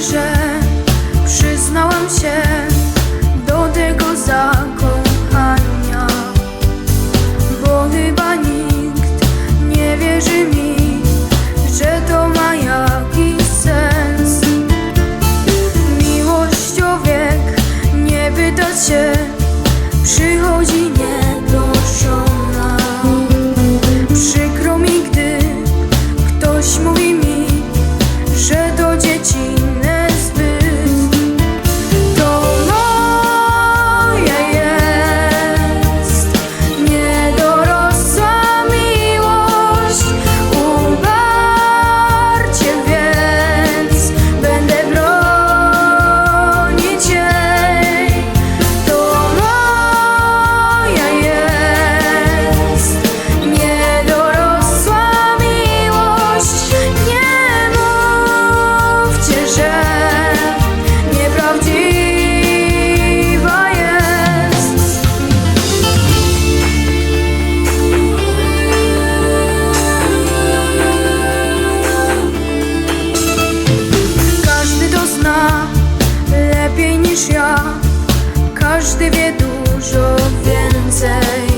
że przyznałam się do tego zakochania. Bo chyba nikt nie wierzy mi, że to ma jakiś sens. Miłość o wiek nie pyta się, przychodzi nie. Każdy wie dużo więcej